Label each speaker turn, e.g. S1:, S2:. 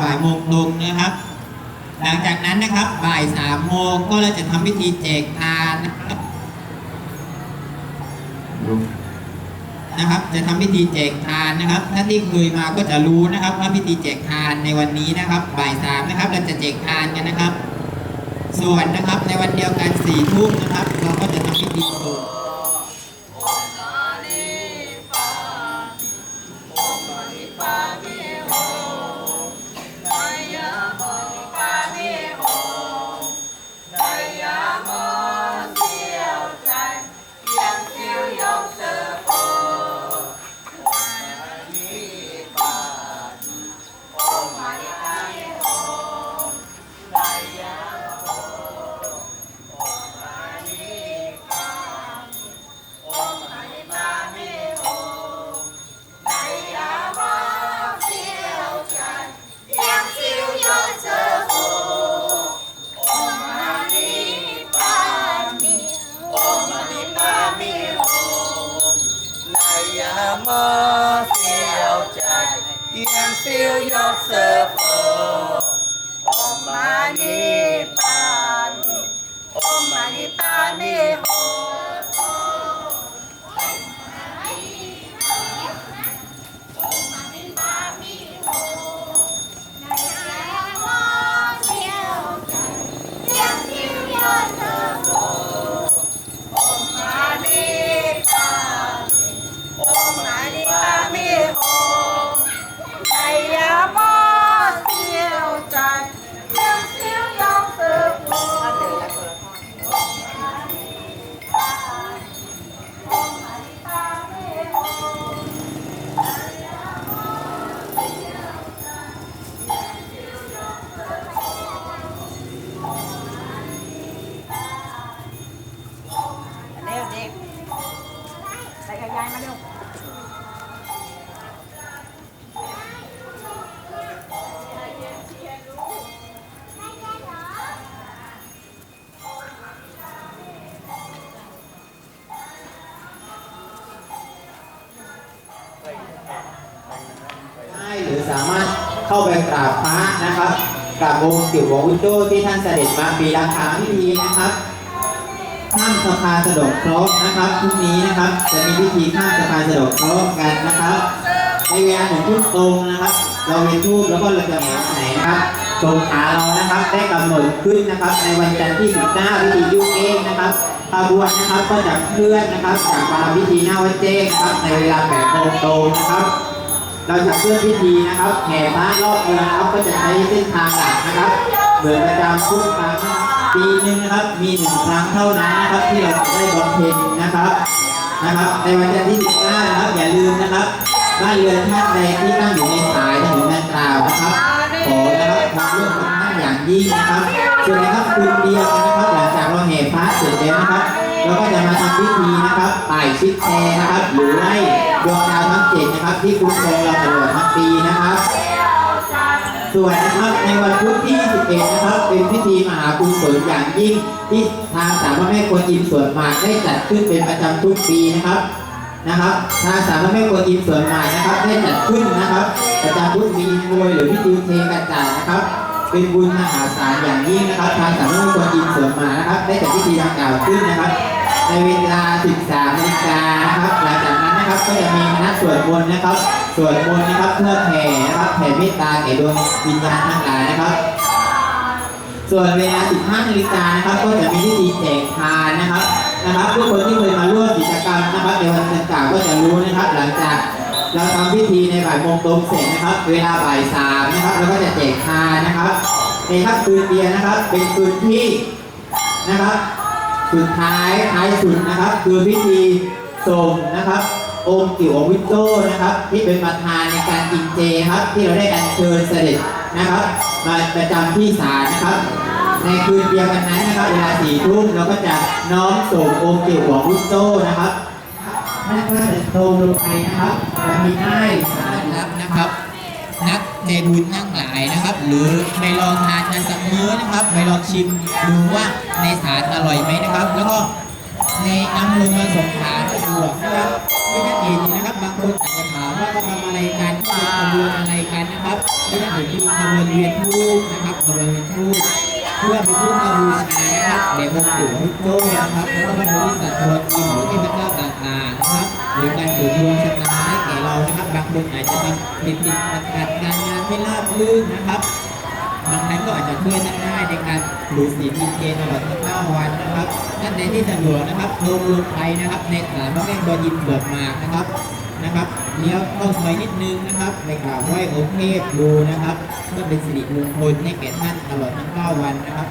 S1: บ่ายโมงตรงนะครับ หลังจากนั้นนะครับบ่ายสามโมงก็เราจะทำพิธีแจกทานนะครับนะครับ จะทำพิธีแจกทานนะครับ ท่านที่เคยมาก็จะรู้นะครับว่าพิธีแจกทานในวันนี้นะครับ บ่ายสามนะครับเราจะแจกทานกันนะครับ ส่วนนะครับในวันเดียวกันสี่ทุ่มนะครับ เราก็จะทำพิธีสวด
S2: เอียงเสียวยกเยาย
S3: มาเร็ว
S1: ได้หรือสามารถเข้าไปกราบพระนะครับกราบองค์เกี่ยวกับวิโจที่ท่านเสด็จมาปีละครั้งพิธีนะครับ ข้ามสะพานสะดอกเคราะห์นะครับพรุ่งนี้นะครับ จะมีพิธีข้ามสะพานสะดอกเคราะห์กันนะครับในเวลาหนึ่งทุ่มตรงนะครับ เราเวียนทูบแล้วก็เราจะหมายไหนนะครับทรงขาเรานะครับ ได้กำหนดขึ้นนะครับ ในวันจันทร์ที่ 19พิธียุ่งเองนะครับขบวนนะครับก็จะเคลื่อนนะครับ จากมาพิธีหน้าวัดเจ้งนะครับในเวลา8โมงตรงนะครับเราจะเคลื่อนพิธีนะครับแห่พระรอบเมืองนะครับก็จะใช้เส้นทางหลักนะครับเหมือนประจำทุกครั้งนะครับ ปีหนึ่งนะครับมีหนึ่งครั้งเท่านั้นนะครับที่เราจะได้บำเพ็ญนะครับนะครับ ในวันจันทร์ที่19นะครับอย่าลืมนะครับบ้านเรือนท่านใดที่ตั้งอยู่ในสายถนนดังกล่าวนะครับขอนะครับความร่วมมือท่านอย่างยิ่งนะครับส่วนในค่ำคืนเดียวกันนะครับหลังจากเราแห่พระเสร็จแล้วนะครับเราก็จะมาทำพิธีนะครับป่ายชิดแชร์นะครับหรือให้ดวงดาวทั้งเจ็ดนะครับ ที่คุ้มครองเราตลอดทั้งปีนะครับ ส่วนนะครับในวันพุธที่ 21 นะครับ เป็นพิธีมหากุศลอย่างยิ่ง ที่ทางสามพระแม่กวนอิมสวนหมากได้จัดขึ้นเป็นประจำทุกปีนะครับนะครับทางสามพระแม่กวนอิมสวนหมากนะครับ ได้จัดขึ้นนะครับ ประจำทุกปีโดยหรือพิธีเทกระจาดนะครับ เป็นบุญมหาศาลอย่างยิ่งนะครับ ทางสามพระแม่กวนอิมสวนหมากนะครับ ได้จัดพิธีดังกล่าวขึ้นนะครับ ในเวลา 13นาฬิกานะครับหลังจากนั้นนะครับก็จะมีคณะสวดมนต์นะครับสวดมนต์นะครับเพื่อแผ่นะครับแผ่เมตตาแก่ดวงวิญญาณทั้งหลายนะครับ ส่วนเวลา 15นาฬิกานะครับก็จะมีพิธีแจกทานนะครับนะครับทุกคนที่เคยมาร่วมกิจกรรมนะครับในวันต่าวก็จะรู้นะครับ หลังจากเราทำพิธีในบ่ายโมงตรงเสร็จนะครับ เวลาบ่ายสามนะครับเราก็จะแจกทานนะครับ ในค่ำคืนเดียวนะครับ เป็นคืนที่นะครับ สุดท้ายท้ายสุดนะครับ คือพิธีส่งนะครับองค์กิ่ววิโต้นะครับ ที่เป็นประธานในการกินเจครับ ที่เราได้อัญเชิญเสด็จนะครับ มาประจำที่ศาลนะครับ ในคืนเดียวกันนั้นนะครับ เวลาสี่ทุ่มเราก็จะน้อมส่งองค์กิ่วของวิโต้นะครับท่านก็จะโทรลงไปนะครับจะมีได้สารรับนะครับ นักใจบุญทั้งหลายนะครับ หรือไปลองทานกันสักมื้อนะครับไปลองชิมดูว่าในสารอร่อยไหมนะครับ แล้วก็ในน้ำลงมาสงขลาสะดวกนะครับไม่ชัดเจนนะครับบางคนอาจจะถามว่าเขาทำอะไรกันเขาเป็นขบวนอะไรกันนะครับก็จะถึงขบวนเวียนทูปนะครับขบวนเวียนทูปเพื่อเป็นผู้มาบูชานะครับเด็กวงปู่ฮุกโจ้นะครับแล้วก็บรรดาสัตว์ตัวกินหรือที่พระเจ้าต่างๆนะครับหรือการสืบดวงชะตาให้ เรานะครับบางคนอาจจะทำติดติดขัดขัดการงานไม่ราบรื่นนะครับบางท่านก็อาจจะช่วยท่านได้ในการหรือศีลกินเจตลอดทั้งเก้าวันนะครับท่านใดที่สะดวกนะครับลงลงไปนะครับในศาลพระแม่บดินเบิกมากนะครับนะครับเลี้ยวเข้าซอยนิดนึงนะครับไปกราบไหว้องค์เทพดูนะครับเพื่อเป็นสิริมงคลให้แก่ท่านตลอดทั้งเก้าวันนะครับ